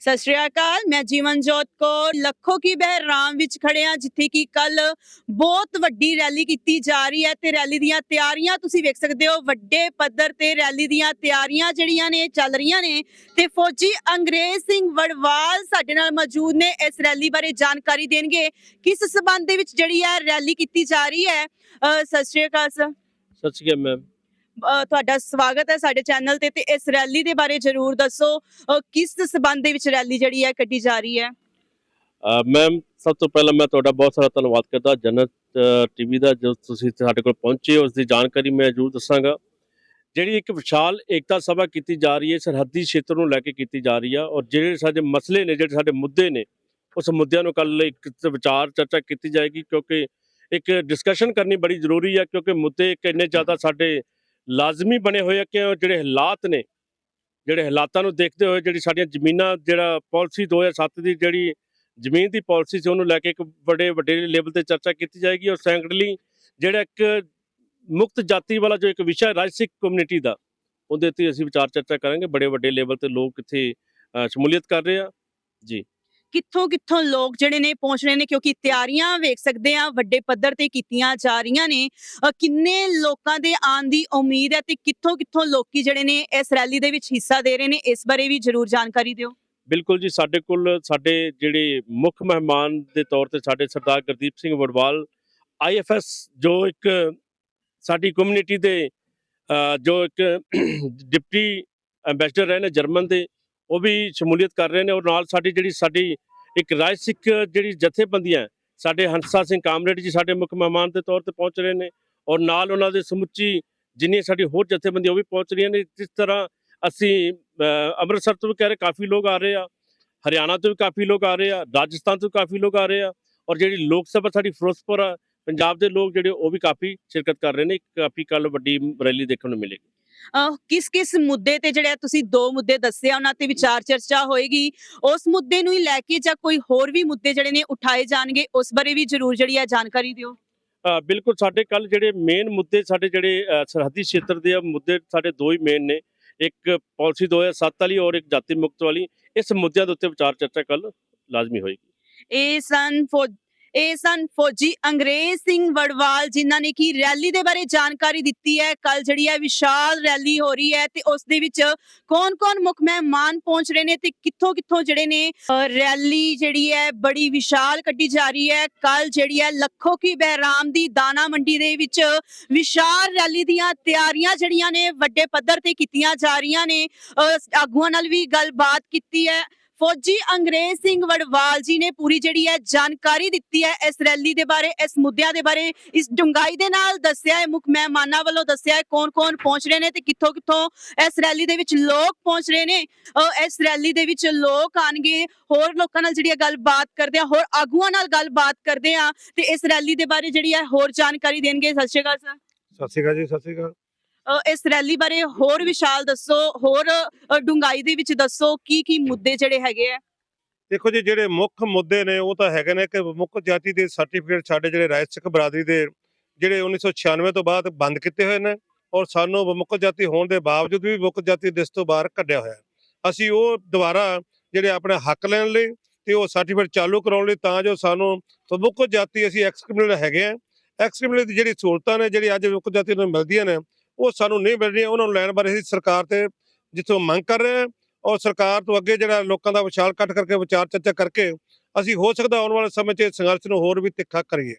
ਸਤਿ ਸ਼੍ਰੀ ਅਕਾਲ, ਮੈਂ ਜੀਵਨਜੋਤ ਕੌਰ, ਲੱਖੋ ਕੀ ਬਹਿਰਾਮ ਵਿੱਚ ਖੜੇ ਜਿੱਥੇ ਕਿ ਕੱਲ ਬਹੁਤ ਵੱਡੀ ਰੈਲੀ ਕੀਤੀ ਜਾ ਰਹੀ ਹੈ ਤੇ ਰੈਲੀ ਦੀਆਂ ਤਿਆਰੀਆਂ ਤੁਸੀਂ ਵੇਖ ਸਕਦੇ ਹੋ, ਵੱਡੇ ਪੱਧਰ ਤੇ ਰੈਲੀ ਦੀਆਂ ਤਿਆਰੀਆਂ ਜਿਹੜੀਆਂ ਨੇ, ਚੱਲ ਰਹੀਆਂ ਨੇ ਤੇ ਫੌਜੀ ਅੰਗਰੇਜ਼ ਸਿੰਘ ਵੜਵਾਲ ਸਾਡੇ ਨਾਲ ਮੌਜੂਦ ਨੇ, ਇਸ ਰੈਲੀ ਬਾਰੇ ਜਾਣਕਾਰੀ ਦੇਣਗੇ, ਕਿਸ ਸਬੰਧ ਦੇ ਵਿੱਚ ਜਿਹੜੀ ਹੈ ਰੈਲੀ ਕੀਤੀ ਜਾ ਰਹੀ ਹੈ? ਸਤਿ ਸ਼੍ਰੀ ਅਕਾਲ, ਸਰ। ਸਤਿ ਸ਼੍ਰੀ ਅਕਾਲ, ਮੈਮ। ਤੁਹਾਡਾ ਸਵਾਗਤ ਹੈ ਸਾਡੇ ਚੈਨਲ ਤੇ ਤੇ ਇਸ ਰੈਲੀ ਦੇ ਬਾਰੇ ਜਰੂਰ ਦੱਸੋ। ਅਹ ਕਿਸ ਸਬੰਧ ਦੇ ਵਿੱਚ ਰੈਲੀ ਜਿਹੜੀ ਹੈ ਕੱਢੀ ਜਾ ਰਹੀ ਹੈ? ਮੈਮ ਸਭ ਤੋਂ ਪਹਿਲਾਂ ਮੈਂ ਤੁਹਾਡਾ ਬਹੁਤ ਸਾਰਾ ਧੰਨਵਾਦ ਕਰਦਾ। ਜਨਤ ਟੀਵੀ ਦਾ ਜੋ ਤੁਸੀਂ ਸਾਡੇ ਕੋਲ ਪਹੁੰਚੇ ਉਸ ਦੀ ਜਾਣਕਾਰੀ ਮੈਂ ਜ਼ਰੂਰ ਦੱਸਾਂਗਾ। ਜਿਹੜੀ ਇੱਕ ਵਿਸ਼ਾਲ ਏਕਤਾ ਸਭਾ ਕੀਤੀ ਜਾ ਰਹੀ ਹੈ, ਸਰਹੱਦੀ ਖੇਤਰ ਨੂੰ ਲੈ ਕੇ ਕੀਤੀ ਜਾ ਰਹੀ ਆ, ਔਰ ਜਿਹੜੇ ਸਾਡੇ ਮਸਲੇ ਨੇ, ਜਿਹੜੇ ਸਾਡੇ ਮੁੱਦੇ ਨੇ, ਉਸ ਮੁੱਦਿਆਂ ਨੂੰ ਕੱਲ ਇੱਕ ਵਿਚਾਰ ਚਰਚਾ ਕੀਤੀ ਜਾਏਗੀ, ਕਿਉਂਕਿ ਇੱਕ ਡਿਸਕਸ਼ਨ ਕਰਨੀ ਬੜੀ ਜ਼ਰੂਰੀ ਹੈ ਕਿਉਂਕਿ ਮੁੱਦੇ ਇੱਕ ਇੰਨੇ ਜ਼ਿਆਦਾ ਸਾਡੇ ਲਾਜ਼ਮੀ ਬਣੇ ਹੋਏ ਆ ਕਿ ਜਿਹੜੇ ਹਾਲਾਤ ਨੇ, ਜਿਹੜੇ ਹਾਲਾਤਾਂ ਨੂੰ ਦੇਖਦੇ ਹੋਏ ਜਿਹੜੀ ਸਾਡੀਆਂ ਜ਼ਮੀਨਾਂ, ਜਿਹੜਾ ਪਾਲਿਸੀ 2007 ਦੀ ਜਿਹੜੀ ਜ਼ਮੀਨ ਦੀ ਪਾਲਿਸੀ ਸੀ, ਉਹਨੂੰ ਲੈ ਕੇ ਇੱਕ ਬੜੇ ਵੱਡੇ ਲੈਵਲ ਤੇ ਚਰਚਾ ਕੀਤੀ ਜਾਏਗੀ ਔਰ ਸੈਕੰਡਲੀ ਜਿਹੜਾ ਇੱਕ ਮੁਕਤ ਜਾਤੀ ਵਾਲਾ ਜੋ ਇੱਕ ਵਿਸ਼ਾ ਹੈ ਰਾਜ ਸਿੱਖ ਕਮਿਊਨਿਟੀ ਦਾ, ਉਹਦੇ ਤੇ ਅਸੀਂ ਵਿਚਾਰ ਚਰਚਾ ਕਰਾਂਗੇ। ਬੜੇ ਵੱਡੇ ਲੈਵਲ ਤੇ ਲੋਕ ਇੱਥੇ ਸ਼ਮੂਲੀਅਤ ਕਰ ਰਹੇ ਆ। ਜੀ। ਕਿੱਥੋਂ ਕਿੱਥੋਂ ਲੋਕ ਜਿਹੜੇ ਨੇ ਪਹੁੰਚ ਰਹੇ ਨੇ, ਕਿਉਂਕਿ ਤਿਆਰੀਆਂ ਵੇਖ ਸਕਦੇ ਆ ਵੱਡੇ ਪੱਧਰ ਤੇ ਕੀਤੀਆਂ ਜਾ ਰਹੀਆਂ ਨੇ। ਕਿੰਨੇ ਲੋਕਾਂ ਦੇ ਆਉਣ ਦੀ ਉਮੀਦ ਹੈ ਤੇ ਕਿੱਥੋਂ ਕਿੱਥੋਂ ਲੋਕੀ ਜਿਹੜੇ ਨੇ ਇਸ ਰੈਲੀ ਦੇ ਵਿੱਚ ਹਿੱਸਾ ਦੇ ਰਹੇ ਨੇ, ਇਸ ਬਾਰੇ ਵੀ ਜਰੂਰ ਜਾਣਕਾਰੀ ਦਿਓ। ਬਿਲਕੁਲ ਜੀ, ਸਾਡੇ ਕੋਲ, ਸਾਡੇ ਜਿਹੜੇ ਮੁੱਖ ਮਹਿਮਾਨ ਦੇ ਤੌਰ ਤੇ ਸਾਡੇ ਸਰਦਾਰ ਗੁਰਦੀਪ ਸਿੰਘ ਵੜਵਾਲ ਆਈਐਫਐਸ ਜੋ ਇੱਕ ਸਾਡੀ ਕਮਿਊਨਿਟੀ ਦੇ ਜੋ ਇੱਕ ਡਿਪਟੀ ਐਮਬੈਸਡਰ ਰਹੇ ਨੇ ਜਰਮਨ ਦੇ ਉਹ ਵੀ ਸ਼ਮੂਲੀਅਤ ਕਰ ਰਹੇ ਨੇ ਔਰ ਨਾਲ ਸਾਡੀ ਜਿਹੜੀ ਸਾਡੀ ਇੱਕ ਰਾਜ ਸਿੱਖ ਜਿਹੜੀ ਜਥੇਬੰਦੀਆਂ ਸਾਡੇ ਹੰਸਾ ਸਿੰਘ ਕਾਮਰੇਡ ਜੀ ਸਾਡੇ ਮੁੱਖ ਮਹਿਮਾਨ ਦੇ ਤੌਰ ਤੇ ਪਹੁੰਚ ਰਹੇ ਨੇ ਔਰ ਨਾਲ ਉਹਨਾਂ ਦੇ ਸਮੁੱਚੀ ਜਿੰਨੀ ਸਾਡੀ ਹੋਰ ਜਥੇਬੰਦੀਆਂ ਉਹ ਵੀ ਪਹੁੰਚ ਰਹੀਆਂ ਨੇ। ਜਿਸ ਤਰ੍ਹਾਂ ਅਸੀਂ ਅੰਮ੍ਰਿਤਸਰ ਤੋਂ ਵੀ ਕਹਿ ਰਹੇ ਕਾਫੀ ਲੋਕ ਆ ਰਹੇ ਆ, ਹਰਿਆਣਾ ਤੋਂ ਵੀ ਕਾਫੀ ਲੋਕ ਆ ਰਹੇ ਆ, ਰਾਜਸਥਾਨ ਤੋਂ ਕਾਫੀ ਲੋਕ ਆ ਰਹੇ ਆ ਔਰ ਜਿਹੜੀ ਲੋਕ ਸਭਾ ਸਾਡੀ ਫਿਰੋਜ਼ਪੁਰ ਆ, ਪੰਜਾਬ ਦੇ ਲੋਕ ਜਿਹੜੇ ਉਹ ਵੀ ਕਾਫੀ ਸ਼ਿਰਕਤ ਕਰ ਰਹੇ ਨੇ। ਕਾਫੀ ਕੱਲ ਵੱਡੀ ਰੈਲੀ ਦੇਖਣ ਨੂੰ ਮਿਲੇਗੀ। ਕਿਸ ਕਿਸ ਮੁੱਦੇ ਤੇ ਜਿਹੜੇ ਤੁਸੀਂ ਦੋ ਮੁੱਦੇ ਦੱਸੇ ਆ ਉਹਨਾਂ ਤੇ ਵਿਚਾਰ ਚਰਚਾ ਹੋਏਗੀ। ਉਸ ਮੁੱਦੇ ਨੂੰ ਹੀ ਲੈ ਕੇ ਜਾਂ ਕੋਈ ਹੋਰ ਵੀ ਮੁੱਦੇ ਜਿਹੜੇ ਨੇ ਉਠਾਏ ਜਾਣਗੇ ਉਸ ਬਾਰੇ ਵੀ ਜਰੂਰ ਜਿਹੜੀ ਹੈ ਜਾਣਕਾਰੀ ਦਿਓ। ਬਿਲਕੁਲ ਸਾਡੇ ਕੱਲ ਜਿਹੜੇ ਮੇਨ ਮੁੱਦੇ ਸਾਡੇ ਜਿਹੜੇ ਸਰਹੱਦੀ ਖੇਤਰ ਦੇ ਆ ਮੁੱਦੇ ਸਾਡੇ ਦੋ ਹੀ ਮੇਨ ਨੇ। ਇੱਕ ਪਾਲਿਸੀ 2007 ਵਾਲੀ ਔਰ ਇੱਕ ਜਾਤੀ ਮੁਕਤ ਵਾਲੀ। ਇਸ ਮੁੱਦਿਆਂ ਦੇ ਉੱਤੇ ਵਿਚਾਰ ਚਰਚਾ ਕੱਲ ਲਾਜ਼ਮੀ ਹੋਏਗੀ। ਇਹ ਸਨ ਇਹ ਸਨ ਫੌਜੀ ਅੰਗਰੇਜ਼ ਸਿੰਘ ਵੜਵਾਲ ਜਿਨ੍ਹਾਂ ਨੇ ਕੀ ਰੈਲੀ ਦੇ ਬਾਰੇ ਜਾਣਕਾਰੀ ਦਿੱਤੀ ਹੈ। ਕੱਲ ਜਿਹੜੀ ਹੈ ਵਿਸ਼ਾਲ ਰੈਲੀ ਹੋ ਰਹੀ ਹੈ ਤੇ ਉਸ ਦੇ ਵਿੱਚ ਕੌਣ-ਕੌਣ ਮੁੱਖ ਮਹਿਮਾਨ ਪਹੁੰਚ ਰਹੇ ਨੇ ਤੇ ਕਿੱਥੋਂ-ਕਿੱਥੋਂ ਜਿਹੜੇ ਨੇ ਰੈਲੀ ਜਿਹੜੀ ਹੈ ਬੜੀ ਵਿਸ਼ਾਲ ਕੱਢੀ ਜਾ ਰਹੀ ਹੈ। ਕੱਲ ਜਿਹੜੀ ਹੈ ਲੱਖੋ ਕੀ ਬਹਿਰਾਮ ਦੀ ਦਾਣਾ ਮੰਡੀ ਦੇ ਵਿੱਚ ਵਿਸ਼ਾਲ ਰੈਲੀ ਦੀਆਂ ਤਿਆਰੀਆਂ ਜਿਹੜੀਆਂ ਨੇ ਵੱਡੇ ਪੱਧਰ ਤੇ ਕੀਤੀਆਂ ਜਾ ਰਹੀਆਂ ਨੇ। ਅ, ਆਗੂਆਂ ਨਾਲ ਵੀ ਗੱਲਬਾਤ ਕੀਤੀ ਹੈ। ਫੌਜੀ ਅੰਗਰੇਜ਼ ਸਿੰਘ ਵੜਵਾਲ ਜੀ ਨੇ ਪੂਰੀ ਜਿਹੜੀ ਹੈ ਜਾਣਕਾਰੀ ਦਿੱਤੀ ਹੈ ਇਸ ਰੈਲੀ ਦੇ ਬਾਰੇ, ਇਸ ਮੁੱਦਿਆਂ ਦੇ ਬਾਰੇ, ਇਸ ਡੁੰਗਾਈ ਦੇ ਨਾਲ ਦੱਸਿਆ ਹੈ, ਮੁੱਖ ਮਹਿਮਾਨਾਂ ਵੱਲੋਂ ਦੱਸਿਆ ਹੈ ਕੌਣ-ਕੌਣ ਪਹੁੰਚ ਰਹੇ ਨੇ ਤੇ ਕਿੱਥੋਂ-ਕਿੱਥੋਂ ਇਸ ਰੈਲੀ ਦੇ ਵਿੱਚ ਲੋਕ ਪਹੁੰਚ ਰਹੇ ਨੇ। ਇਸ ਰੈਲੀ ਦੇ ਵਿੱਚ ਲੋਕ ਆਣਗੇ ਹੋਰ ਲੋਕਾਂ ਨਾਲ ਜਿਹੜੀ ਹੈ ਗੱਲਬਾਤ ਕਰਦੇ ਆ ਹੋਰ ਆਗੂਆਂ ਨਾਲ ਗੱਲਬਾਤ ਕਰਦੇ ਆ ਤੇ ਇਸ ਰੈਲੀ ਦੇ ਬਾਰੇ ਜਿਹੜੀ ਹੈ ਹੋਰ ਜਾਣਕਾਰੀ ਦੇਣਗੇ। ਸਤਿ ਸ਼੍ਰੀ ਅਕਾਲ, ਸਰ। ਸਤਿ ਸ਼੍ਰੀ ਅਕਾਲ ਜੀ, ਸਤਿ ਸ਼੍ਰੀ ਅਕਾਲ। ਇਸ ਰੈਲੀ ਬਾਰੇ ਹੋਰ ਵਿਸ਼ਾਲ ਦੱਸੋ, ਹੋਰ, ਅਹ ਡੁੰਗਾਈ ਦੇ ਵਿੱਚ ਦੱਸੋ ਕੀ ਕੀ ਮੁੱਦੇ ਜਿਹੜੇ ਹੈਗੇ ਆ? ਦੇਖੋ ਜੀ, ਜਿਹੜੇ ਮੁੱਖ ਮੁੱਦੇ ਨੇ, ਉਹ ਤਾਂ ਹੈਗੇ ਨੇ ਕਿ ਮੁੱਖ ਜਾਤੀ ਦੇ ਸਰਟੀਫਿਕੇਟ ਸਾਡੇ ਜਿਹੜੇ ਰਾਜ ਸਿੱਖ ਬਰਾਦਰੀ ਦੇ ਜਿਹੜੇ 1996 ਤੋਂ ਬਾਅਦ ਬੰਦ ਕੀਤੇ ਹੋਏ ਨੇ ਔਰ ਸਾਨੂੰ ਮੁੱਖ ਜਾਤੀ ਹੋਣ ਦੇ ਬਾਵਜੂਦ ਵੀ ਮੁੱਖ ਜਾਤੀ ਲਿਸਟ ਤੋਂ ਬਾਹਰ ਕੱਢਿਆ ਹੋਇਆ। ਅਸੀਂ ਉਹ ਦੁਬਾਰਾ ਜਿਹੜੇ ਆਪਣੇ ਹੱਕ ਲੈਣ ਲਈ ਤੇ ਉਹ ਸਰਟੀਫਿਕੇਟ ਚਾਲੂ ਕਰਾਉਣ ਲਈ ਤਾਂ ਜੋ ਸਾਨੂੰ ਮੁੱਖ ਜਾਤੀ ਅਸੀਂ ਐਕਸਕ੍ਰਿਮੀਨਲ ਹੈਗੇ ਆ। ਐਕਸਕ੍ਰਿਮੀਨਲ ਦੀ ਜਿਹੜੀ ਸਹੂਲਤਾਂ ਨੇ, ਜਿਹੜੀ ਅੱਜ ਮੁੱਖ ਜਾਤੀ ਨੂੰ ਮਿਲਦੀਆਂ ਨੇ ਉਹ ਸਾਨੂੰ ਨਹੀਂ ਮਿਲ ਰਹੀਆਂ ਉਹਨਾਂ ਨੂੰ ਲੈਣ ਬਾਰੇ ਅਸੀਂ ਸਰਕਾਰ ਤੇ ਜਿੱਥੋਂ ਮੰਗ ਕਰ ਰਹੇ ਹਾਂ ਔਰ ਸਰਕਾਰ ਤੋਂ ਅੱਗੇ ਜਿਹੜਾ ਲੋਕਾਂ ਦਾ ਵਿਸ਼ਾਲ ਇਕੱਠ ਕਰਕੇ, ਵਿਚਾਰ ਚਰਚਾ ਕਰਕੇ ਅਸੀਂ ਹੋ ਸਕਦਾ ਆਉਣ ਵਾਲੇ ਸਮੇਂ 'ਚ ਸੰਘਰਸ਼ ਨੂੰ ਹੋਰ ਵੀ ਤਿੱਖਾ ਕਰੀਏ।